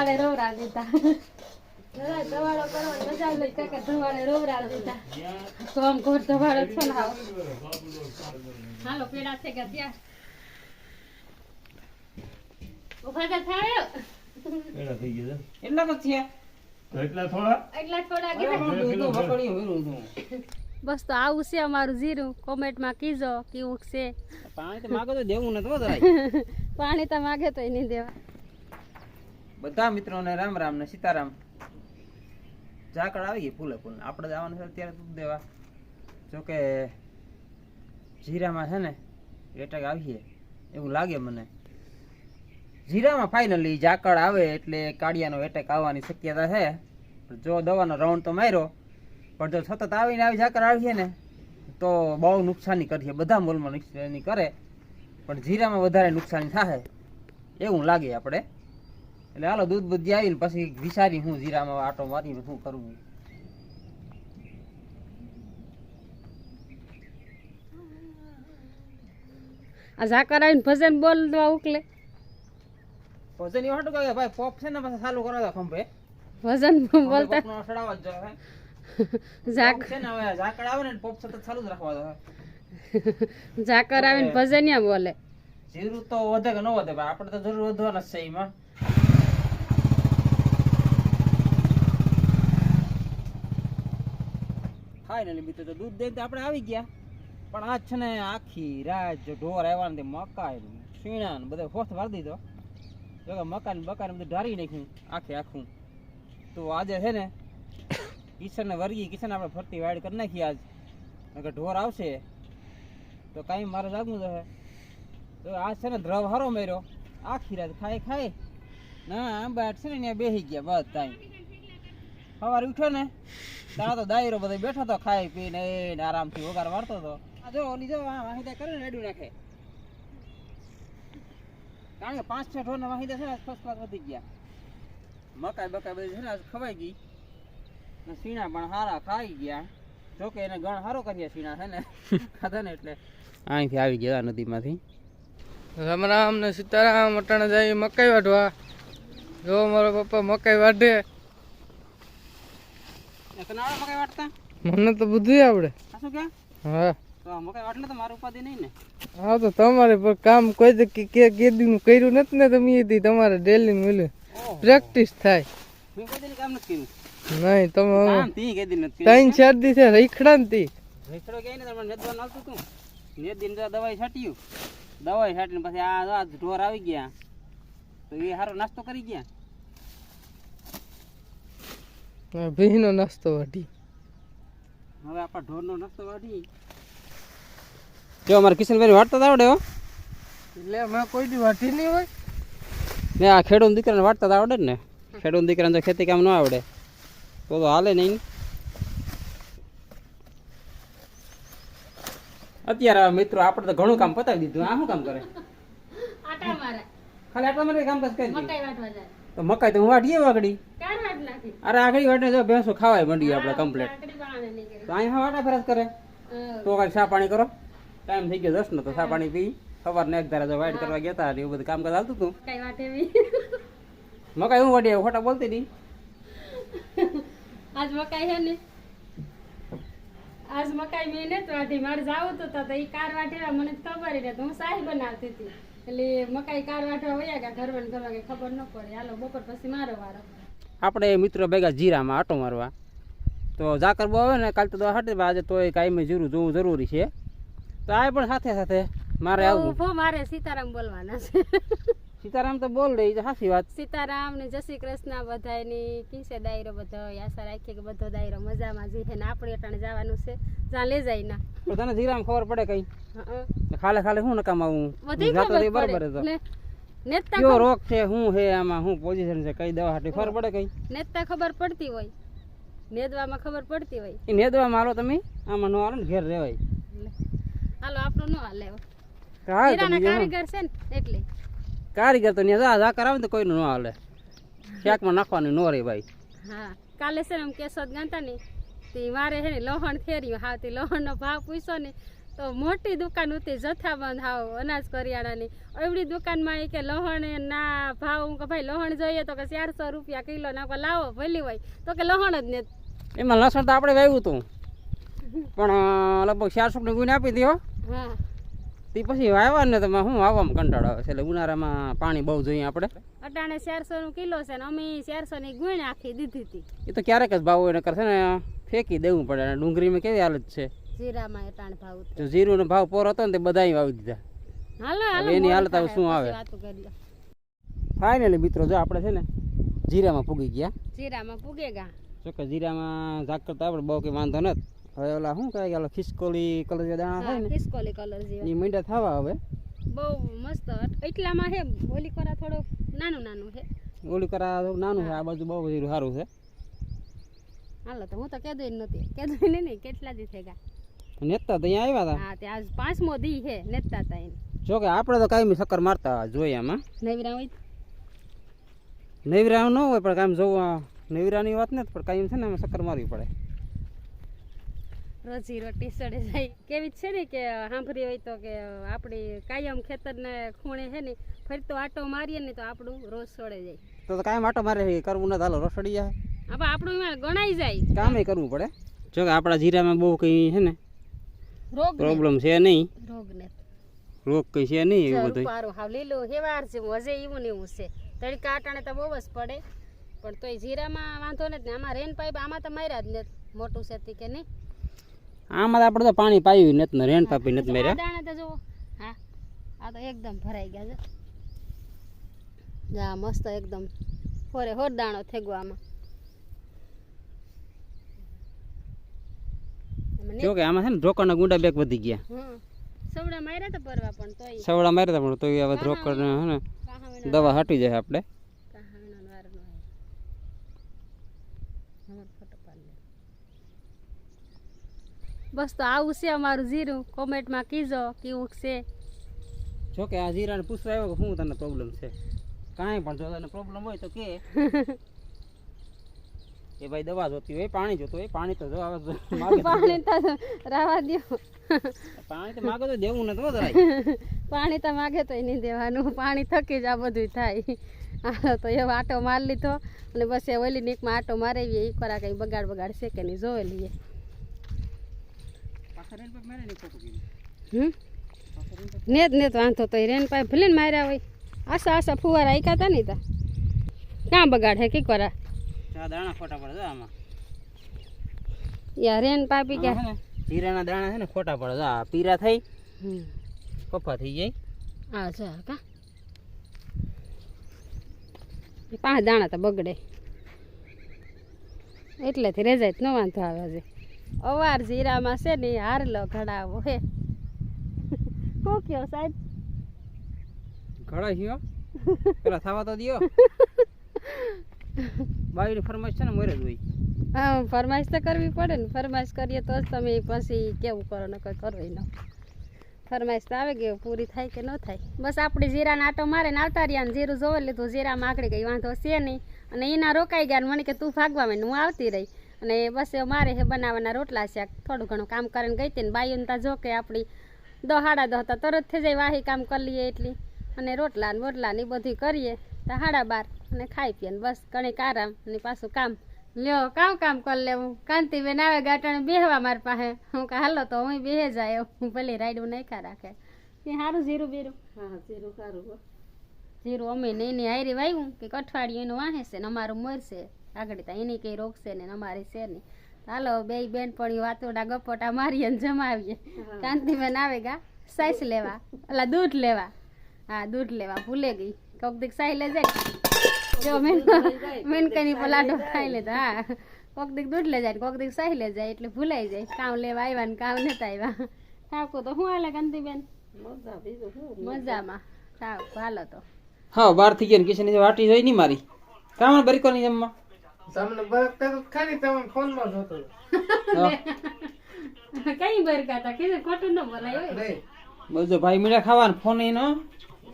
ધવાડે રોવરા દેતા ધવાડો કરવાની મજા લઈ કાકા ધવાડે રોવરા દીધા. તો આમ ઘોર ધવાડો છો ને હાલો પેડા છે કે ત્યાં. ઊભા તો થાયો એડા થઈ ગયા એટલા તો છે એટલા થોડા? એટલા થોડા કીધા. દૂધ તો વકડ્યું વીરું હતું. બસ તો આવું છે અમારું જીરું. કોમેન્ટમાં કીજો કેવું છે. પાણી તો માગો તો દેવું નતું પાણી તો માગે તો નહીં દેવા. બધા મિત્રોને રામ રામ ને સીતારામ. ઝાકળ આવી ગઈ ફૂલે ફૂલ આપણે જવાનું છે અત્યારે દૂધ દેવા જોકે જીરામાં છે ને એટક આવીએ એવું લાગે મને. જીરામાં ફાઇનલી ઝાકળ આવે એટલે કાળિયાનો એટેક આવવાની શક્યતા છે. જો દવાનો રાઉન્ડ તો માર્યો, પણ જો સતત આવીને આવી ઝાકળ આવીએ ને, તો બહુ નુકસાની કરીએ બધા મોલમાં નુકસાની કરે. પણ જીરામાં વધારે નુકસાની થાય. એવું લાગે આપણે. એટલે હાલો દૂધ બધી આવીને પછી વિચારી હું જીરામાં આટો મારીને શું કરવું આ ઝાકર આવીને ભજન બોલવા ઉકલે. ભજન એવું હાટું કે ભાઈ પોપ છે ને પછી ચાલુ કરો તો ખંભે. ભજન બોલતા પોપનો સડાવવા જ ઝાક છે ને હવે ઝાકર આવે ને પોપ સતત ચાલુ જ રાખવા દો ઝાકર આવીને ભજનિયા બોલે. જીરું તો વધે કે ન વધે ભાઈ? આપણે તો જરૂર વધવાના જ છે એમાં. ફાઇનલી મિત્રો, તો દૂધ દઈને આપણે આવી ગયા. પણ આજ છે ને આખી રાત જો ઢોર આવ્યા ને મકાઈ સીણા ને બધા હોથ મારી દીધો. જો કે મકાન બકાન બધું ઢારી નાખ્યું, આખે આખું. તો આજે છે ને કિશનને વર્ગી કિશન આપણે ફરતી વાડ કરી નાખી આજ. કે ઢોર આવશે, તો કાંઈ મારે જાગવું હે. તો આ છે ને દ્રવ હારો મેર્યો. આખી રાત ખાય ખાય ના, આંબા છે ને ત્યાં બેસી ગયા બસ તાઈ સવારે ઉઠ્યો ને ત્યાં તો દાયરો બધો બેઠો તો ખાઈ પીને એને આરામથી વગાર વાળતો હતો આ જો ઓલી જો વાહિદા કરે ને રેડ્યું નાખે. કારણ કે પાંચ છ ઢોરના વાહિદા છે ને ફર્સ્ટ ક્લાસ વધી ગયા. મકાઈ બકાઈ બધી છે ને આજ ખવાઈ ગઈ. ને સીણા પણ હારા ખાઈ ગયા. જોકે એને ગણ હારો કરીએ સીણા છે ને ખાધા ને એટલે. અહીંથી આવી ગયા નદીમાંથી. રામ રામ ને સીતારામ અટાણે જાય મકાઈ વાઢવા. જો મારો પપ્પા મકાઈ વાઢે. તને આવડે મકાઈ વાટતા મને તો બધું આવડે. શું કે? હા. તો મકાઈ વાટલે તો મારું ઉપાધિ નહીં ને. હા તો તમારે પર કામ કોઈ દે કે કે કેદીનું કર્યું નથી ને તમે એથી તમારે ડેલી મળે પ્રેક્ટિસ થાય. મેં કોઈ દિન કામ નથી કર્યું? નહીં તમે કામ તી કે દી નથી ત્રણ ચાર દી છે રખડા ને તી. રખડો કે ને તમને નેદવા નાલતું તું. દિન તો દવાઈ છાટ્યું. દવાઈ છાટીને પછી આ ઢોર આવી ગયા. તો એ સારો નાસ્તો કરી ગયા. ભીનો નાસ્તો વાઢી. હવે આપણા ઢોરનો નાસ્તો વાઢી. જો અમારે કિશનભાઈ વાટતા આવડે હો. એટલે મેં કોઈ દી વાઢી નહીં હોય. ને આ ખેડૂત દીકરાને વાટતા આવડે જ ને. ખેડૂત દીકરાને તો ખેતી કામ ન આવડે. તો તો હાલે નહીં. અત્યારે મિત્રો આપણે તો ઘણું કામ પતાવી દીધું. આ શું કામ કરે? આટા મારે. ખાલી આટલા માટે કામ કરી મકાઈ વાટવા જાય. તો મકાઈ તો હું વાટીએ વાગડી? વાટ અરે આગળ વાટે જો ભેંસો ખાવાય મંડી આપણે કમ્પ્લેટ તો અહીંયા વાટા ફરજ કરે. તો કાંઈ ચા પાણી કરો. ટાઈમ થઈ ગયો દસ નો તો ચા પાણી પી. સવારને એક ધારા જો વાઇટ કરવા ગયા હતા એવું બધું કામ કરતા હતું. બી મકાઈ હું વાટી ખોટા બોલતી હતી. આજ મકાઈ છે ને? આજ મકાઈ મેં નથી આથી મારે જાવું તો તો એ કાર વાટેલા મને તો ખબર નથી હું સાહી બનાવતી હતી. એટલે મકાઈ કાર વાટવા વયા ગયા ઘરવા ને ઘરવા ખબર ન પડે. હાલો બપોર પછી મારો વારો. આપણે મિત્રો ભેગા જીરામાં આટો મારવા. તો ઝાકર બહુ આવે ને કાલ તો દવા હાટે આજે તોય કાંઈ જરૂર જોવું જરૂરી છે. તો આ પણ સાથે સાથે મારે આવું. મારે સીતારામ બોલવાના છે. સીતારામ તો બોલ રહી છે સાચી વાત. સીતારામ ને જય શ્રી કૃષ્ણ બધાની કીસે દાયરો બધો? આશા રાખીએ કે બધો દાયરો મજામાં જઈએ ને આપણે અટાણે જવાનું છે. જ્યાં લે જાય ના. તો તને જીરામ ખબર પડે કઈ? ખાલે ખાલે શું નકામ આવું? બધી તો. બરાબર નેતા કયો રોગ છે શું છે આમાં શું પોઝિશન છે કઈ દવા હાટી ખબર પડે કઈ? નેતા ખબર પડતી હોય. નેદવામાં ખબર પડતી હોય. એ નેદવામાં હાલો તમે આમાં નો હાલો ને ઘેર રહેવાય. હાલો આપણો નો હાલે હીરાના કારીગર છે ને એટલે. કારીગર તો ત્યાં જા કરાવે ને તો કોઈનું ન હાલે. શાકમાં નાખવાની નો રે ભાઈ. હા કાલે છે ને આમ કેશોદ ગાંતા ને તે મારે હે ને લોહણ ફેર્યું હા તે લોહણનો ભાવ પૂછ્યો ને તો મોટી દુકાન હતી જથ્થાબંધ હાવ અનાજ કરિયાણાની. એવડી દુકાનમાં એ કે લહણ ના ભાવ. હું કે ભાઈ લહણ જોઈએ તો કે ચારસો રૂપિયા કિલો. ના લાવો ભલી હોય. તો કે લહણ જ ને. એમાં લસણ તો આપણે વાવ્યું હતું. પણ લગભગ ચારસો ને ગુણ આપી દો હા. તે પછી વાવ્યા ને તમે શું વાવવામાં કંટાળો આવે છે? એટલે ઉનાળામાં પાણી બહુ જોઈએ આપણે. અટાણે ચારસો નું કિલો છે ને અમે ચારસો ની ગુણ આખી દીધી હતી. એ તો ક્યારેક જ ભાવ એને કરશે ને ફેંકી દેવું પડે. અને ડુંગળીમાં કેવી હાલત છે? જીરામાં એટાણ ભાવ તો જીરુનો ભાવ પોર હતો ને તે બધાય વાવી દીધા. હાલો હાલો એની હાલત હવે શું આવે? ફાઇનલી મિત્રો જો આપણે છે ને જીરામાં પૂગી ગયા. જીરામાં પૂગે જો કે જીરામાં ઝાક કરતા આપણે બહુ કે વાંધો નથી. હવે ઓલા શું કહે ઓલા ખિસકોલી કલર જે દાણા થાય ને ખિસકોલી કલર જેવા. ની મીંડા થવા હવે. બહુ મસ્ત એટલામાં હે ઓલી કરા થોડો નાનું નાનું છે ઓલી કરા નાનું છે આ બાજુ બહુ બધું સારું છે. હાલો તો હું તો કેદું નથી. કેદું ને નહીં કેટલા દી થઈ ગયા નેતા તો અહીંયા આવ્યા હતા? હા ત્યાં પાંચમો દી છે નેતા તા એને. જો કે આપણે તો કાયમી ચક્કર મારતા જોઈએ આમાં નવીરા હોય નવીરા ન હોય પણ કાયમ જોવા નવીરાની વાત નથી પણ કાયમ છે ને આમાં ચક્કર મારવી પડે. રોજી રોટી સડે જાય. કેવી છે ને કે સાંભળી હોય તો કે આપણી કાયમ ખેતરને ખૂણે છે ને ફરતો આટો મારીએ ને તો આપણું રોજ સડે જાય. તો તો કાયમ આટો મારે કરવું નથી હાલો રસડી જાય આપણે આપણું એમાં ગણાઈ જાય. કામે કરવું પડે. જો કે આપણા જીરામાં બહુ કંઈ છે ને પ્રોબ્લેમ છે નહીં. રોગ કઈ છે નહીં એવું બધું રૂપારું હાવ. લીલો હેવાર છે હજે એવું ને એવું છે. તડકા આટાણે તો બહુ જ પડે. પણ તોય જીરામાં વાંધો નથી ને આમાં રેન પાઇપ આમાં તો માર્યા જ નથી. મોટું છે કે નહીં? આમાં આપણે તો પાણી પાયું નથી ને રેન પાપી નથી મેર્યા. દાણા તો જુઓ. હા આ તો એકદમ ભરાઈ ગયા છે. જા મસ્ત એકદમ હોરે હોર દાણો થેગો આમાં આમાં. ને- જો કે આમાં છે ને રોકડના ગુંડા બેગ વધી ગયા. સવડા માર્યા તો પરવા પણ તોય. સવડા માર્યા પણ તો હવે રોકડ હે ને દવા હટી જાય આપણે. બસ તો આવું છે અમારું જીરું કોમેન્ટમાં કીજો કેવું છે. જો કે આ જીરાને પૂછવા આવ્યો કે શું તને પ્રોબ્લેમ છે? કાંઈ પણ જો તને પ્રોબ્લેમ હોય તો કે. એ ભાઈ દવા જોતી હોય પાણી જોતું હોય પાણી તો જો તો તો પાણી તો રાવા દો. પાણી તો માગે તો દેવું નથી હો જરાય પાણી તો માગે તો નહીં દેવાનું. પાણી થકી જ આ બધું થાય. હાલો તો એવો આટો માર લીધો અને બસ એ ઓલી નીકમાં આટો મારાવીએ. એ ખોરા કંઈ બગાડ બગાડ છે કે નહીં જોઈ લઈએ. ને જ ને જ વાંધો તો રેન પાઇપ ભલે માર્યા હોય. આશા આશા ફુવારા આઈકા હતા નહીં તા? ક્યાં બગાડ હે કી કરા દાણા ખોટા પડે આમાં. યા રેન પાપી આમાં ક્યાં? છે ને જીરાના દાણા છે ને ખોટા પડે જો આ પીરા થઈ કફા થઈ જાય. આ જા કા? પાંચ દાણા તો બગડે. એટલેથી રેજાય નો વાંધો આવે છે અવાર જીરામાં છે ને હાર હારલો ઘડાવો હે. શું કયો સાહેબ? ઘડા પેલા થવા તો દિયો. બાવીની ફરમાઈશ છે ને મરે જ હોય. હા, ફરમાઈશ તો કરવી પડે ને. ફરમાઈશ કરીએ તો જ તમે પછી કેવું કરો ને કંઈ કરો ન. ફરમાઈશ તો આવે ગયો પૂરી થાય કે ન થાય. બસ આપણે જીરાને આટો મારે ને આવતા રહ્યા ને જીરું જોવે લીધું, જીરામાં માગડી ગઈ વાંધો છે નહીં. અને એના રોકાઈ ગયા મને કે તું ભાગવા માંડ, હું આવતી રહી. અને બસ એ મારે હે બનાવવાના રોટલા શાક થોડું ઘણું કામ કરીને ગઈ હતી ને બાઈઓને તા જો કે આપણી દો હાડા દો તો તરત થઈ જાય, વાહી કામ કરી લઈએ એટલી. અને રોટલા ને બોટલા ને એ બધું કરીએ. તો હાડા બાર. અને ખાઈ પીએ ને બસ કણીક આરામ અને પાછું કામ. લ્યો કામ કામ કરી લેવું? કાંતિબેન આવે ગાટણ બેહવા મારી પાસે. હું કે હાલો તો હું બેહે જાય. હું ભલે રાયડું નાખ્યા રાખે. એ સારું જીરું બીરું. હા જીરું સારું જીરું અમે ને એની હારી વાવ્યું કે અઠવાડિયું એનું વાહે છે ને અમારું મરશે. આગળ ત્યાં એની કંઈ રોકશે ને અમારી છે નહીં. હાલો બે બેન પડી વાતોડા ગપોટા મારીએ ને જમાવીએ. કાંતિબેન આવે ગા સાઈસ લેવા. એટલે દૂધ લેવા. હા દૂધ લેવા. ભૂલે ગઈ. કોક દીક સાઈ લે જાય જો મેન મેનકાની પલાડો ખાઈ લેતા હા. કોક દીક દૂધ લે જાય કોક દીક સાહી લે જાય એટલે ભૂલાઈ જાય. કામ લેવા આવ્યા ને કામ નતા આવ્યા. થાકો તો શું હાલે કાંતિબેન મજામાં. થાવ હાલો તો. હા બાર થઈ ગયા કિશન વાટી જોઈ નહીં મારી? કામ બરીકો કોની જમવા? તમને બરફ તો ખાલી તમે ફોનમાં જોતો કઈ બરકા તા કીધું ખોટું ન બોલાય. બધો ભાઈ મીઠા ખાવાનું ફોન એનો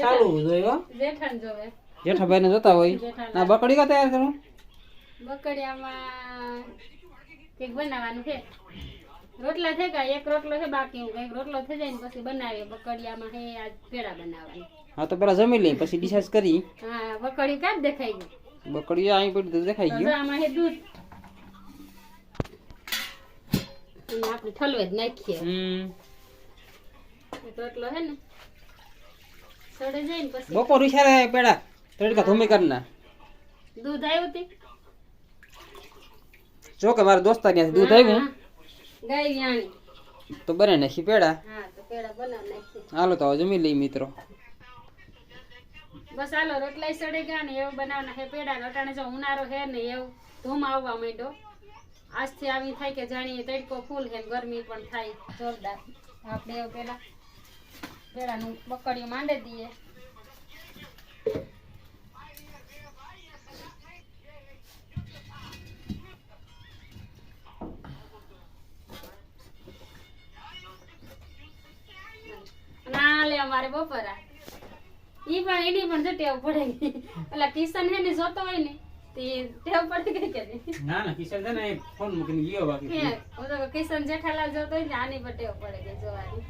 ચાલુ જોયો જેઠાણ જોવે. જેઠાભાઈ ને જોતા હોય. ના બકડી કા તૈયાર કરું? બકડિયામાં કંઈક બનાવવાનું છે. રોટલા થઈ ગયા એક રોટલો છે બાકી હું કંઈક રોટલો થઈ જાય ને પછી બનાવીએ. બકડિયામાં હે આજ પેડા બનાવવાની. હા તો પેલા જમી લઈએ પછી ડિસાઈડ કરી. હા બકડી કાઢ દેખાઈ ગયું બકડી અહીં પડી દેખાઈ ગયું. આમાં હે દૂધ. આપણે ઠલવે જ નાખીએ. હમ. રોટલો હે ને સડે જાય ને પછી. બપોર પેડા તડકા ધૂમી કરી ના દૂધ આવ્યું તે? જો કે મારા દોસ્તાર ત્યાંથી દૂધ આવ્યું ગાય વ્યાણી. તો બને નાખી પેડા. હા તો પેડા બનાવ નાખી હાલો તો જમી લઈ મિત્રો. બસ હાલો રોટલા સડે ગયા ને એવું બનાવવાના હે પેડા. રોટાણે જો ઉનાળો હે ને એવું ધૂમ આવવા માંડ્યો. આજથી આવી થાય કે જાણીએ તડકો ફૂલ હે ગરમી પણ થાય. જોરદાર. આપણે એવું પેલા પેડાનું બકડીયું માંડે દઈએ. અમારે બપોરા. ઈ પણ એની પણ જો ટેવ પડે. એટલે કિશન હે ને જોતો હોય ને તે ટેવ પડી ગઈ કે ના ના કિશન છે ને ફોન મૂકીને ગયો બાકી હે, હું તો કિશન જેઠાલાલ જોતો હોય ને આની પર ટેવ પડે કે જોવાની.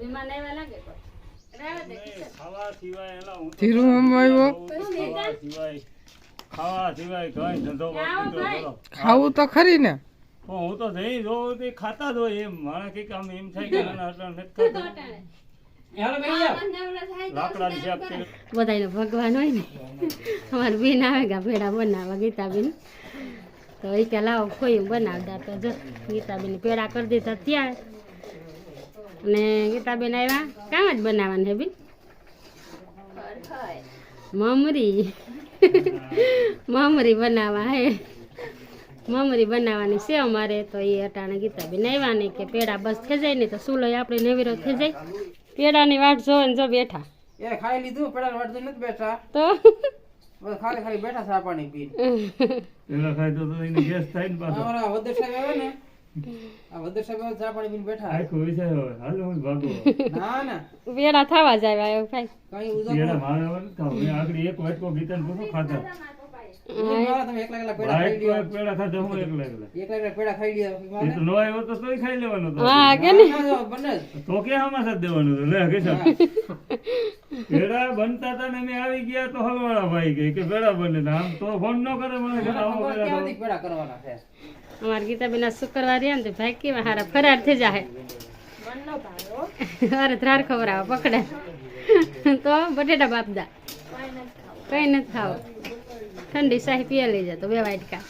વિમાન આવ્યા લાગે કિશન. ખાવા સિવાય એલા હું ધીરું આવ્યો? ખાવા સિવાય ખાવા સિવાય કઈ ધંધો. ખાવું તો ખરી ને. હું તો જઈ જોઉં તે ખાતા જ હોય એમ. મારા કંઈક આમ એમ થાય કે ના, ના, આટલા નથી ખાતા. બધાયનો ભગવાન હોય ને. અમારે બેન આવે ગા ભેડા બનાવવા ગીતાબેન. તો એ કે લાવો કોઈ બનાવતા તો જો ગીતાબેન પેડા કરી દીધા ત્યાં અને ગીતાબેન આવ્યા કામ જ બનાવવાનું હે બેન? મમરી. મમરી બનાવવા હે. મમરી બનાવવાની છે અમારે. તો એ અટાણે ગીતાબેન આવ્યા ને કે પેડા બસ થઈ જાય ને તો સુલો આપણે નેવીરો થઈ જાય પેડાની વાટ જો ને જો બેઠા. એ ખાઈ લીધું પેડાની વાટ નથી બેઠા. તો? બસ ખાલી ખાલી બેઠા ચા પાણી પીને. પેલા ખાઈ તો તો એને ગેસ થાય ને પાછો. અમારા વદર સાહેબ આવે ને આ વદર સાહેબ ચા પાણી પીને બેઠા. આખો વિષય હવે. હાલો હું ભાગો. ના ના. વેડા થવા જાય ભાઈ. કઈ ઉજો મારે આવે ને તો આગળ એક વાટકો ગીતન પૂરો એકલા પેડા ખાઈ વાટકો લ્યો. એક પેલા ખાધા હું એકલા એકલા? એકલા એકલા પેડા ખાઈ લ્યો એ તો નો. આવ્યો તો તોય ખાઈ લેવાનો તો. હા કે ને ના, ના, બને જ. તો કે આમાં સાથ દેવાનું હતું લે કે પેડા બનતા હતા ને અમે આવી ગયા તો હલવાળા ભાઈ ગઈ કે પેડા બને ને આમ તો ફોન ન કરે મને કે આવો ખબર પેડા ક્યાંથી પેડા કરવાના છે. અમારા ગીતાબેન આ શુક્રવાર રહ્યા ને તો ભાઈ કેવા હારા ફરાર થઈ જાય અરે ત્રાર ખવડાવો પકડે. તો બટેટા બાપદા. કઈ નથી ખાવ. ઠંડી શાહી પીએ લઈ જતો બે વાટકા.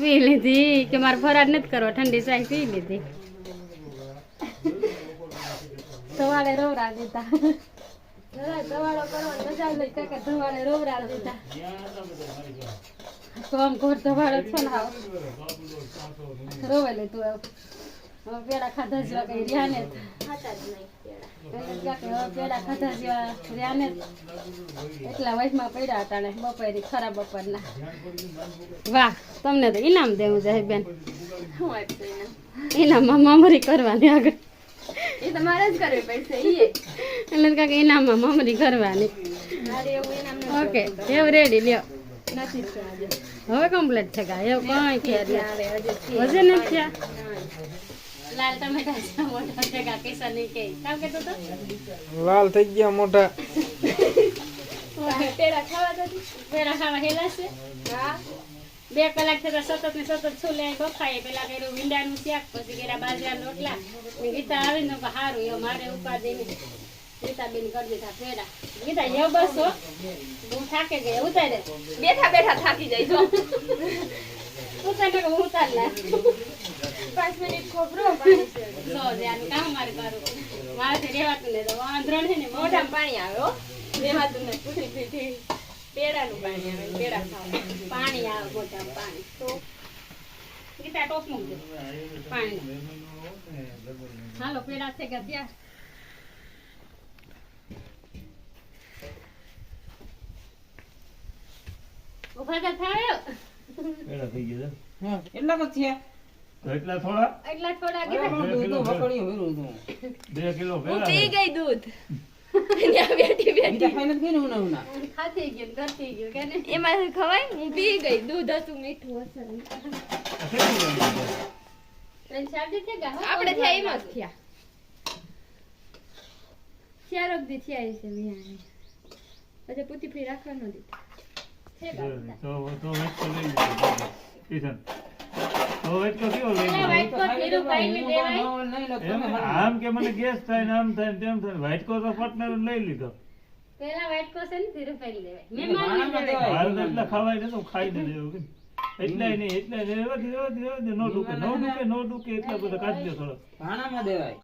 પી લીધી કે મારે ફરાર નથી કરવો, ઠંડી શાહી પી લીધી. સવારે રોવરા દીધા. જરા કરવાનો મજા લઈ કાકા ધવાડે રોવરા દીધા. તો આમ ઘર ધવાડો છો ને હાવ. રોવે લે તું પેડા ખાધા જેવા રહ્યા ને. પેડા ખાધા જેવા રહ્યા ને એટલા વયમાં પડ્યા હતા ને બપોરે ખરા બપોરના. વાહ તમને તો ઇનામ દેવું છે બેન ઇનામમાં મામરી કરવાની આગળ. એ તમારે જ કરવી પડશે ઈ એટલે કાંઈક ઇનામમાં મામરી કરવાની. ઓકે એવું રેડી લ્યો. હવે કમ્પ્લીટ થઈ ગયા એવું કઈ ખ્યાલ નથી હજુ નથી થયા? લાલ ટમેટા મોટા કિશનની કે. કામ કેતો તો? લાલ થઈ ગયા મોટા. પેડા ખાવા તો. પેલા ખાવા હેલા છે? હા. બે કલાક થતા સતત ને સતત છોલે બફાય પેલા કર્યું વીંડાનું શાક પછી કર્યા બાજરા રોટલા. ને ગીતા આવીને તો સારું એ મારે ઉપાધિ ને ગીતા બેન કરી દીધા પેડા ગીતા એ બસ હો. હું થાકે ગઈ ઉતારે. બેઠા બેઠા થાકી જાય જો. ઉતારે હું ઉતાર લે પાંચ મિનિટ ખોબરો પાણી છે સો જે કામ મારે કરું મારે રેવાતું ને તો વાંધો છે ને મોઢા મોઢામાં પાણી આવે હો. રેવાતું ને પૂરી પીઠી પેડાનું પાણી આવે પેડા ખાવા. પાણી આવે મોઢામાં પાણી. તો ગીતા ટોપ મૂકજો પાણી. હાલો પેડા છે કે ત્યાં. ઊભા તો થાયો પેડા થઈ ગયા હા, એટલા થયા. તો એટલા થોડા? એટલા થોડા કે હતું, વકડીયું ભર્યું હતું. બે કિલો હું પી ગઈ દૂધ. ત્યાં બેઠી બીજા બેઠી ખાઈ નથી ગઈ ને. ઉના ઉના. ખાતી ગયું કરતી ગયું કે ને એમાં ખવાય? હું પી ગઈ દૂધ હતું મીઠું ગયા, આપણે થયા એમ જ થયા. ચાર દી થયા છે મિયા પછી પૂતી ફી રાખવા ન દીધી. છે તો તો વેટ કરી લીધો કિશન તો કેવો લઈ આમ કે મને ગેસ થાય ને આમ થાય ને તેમ થાય. વ્હાઈટ કોટ પાર્ટનર લઈ લીધો. પેલા white coat છે ને દેવાય. દેવાય. હાલ તો એટલા ખવાય ને તો ખાઈ ને દેવું કે નહીં. નો ડૂકે નો ડૂકે નો ડૂકે એટલા બધા કાઢજો દો થોડો. ભાણામાં દેવાય.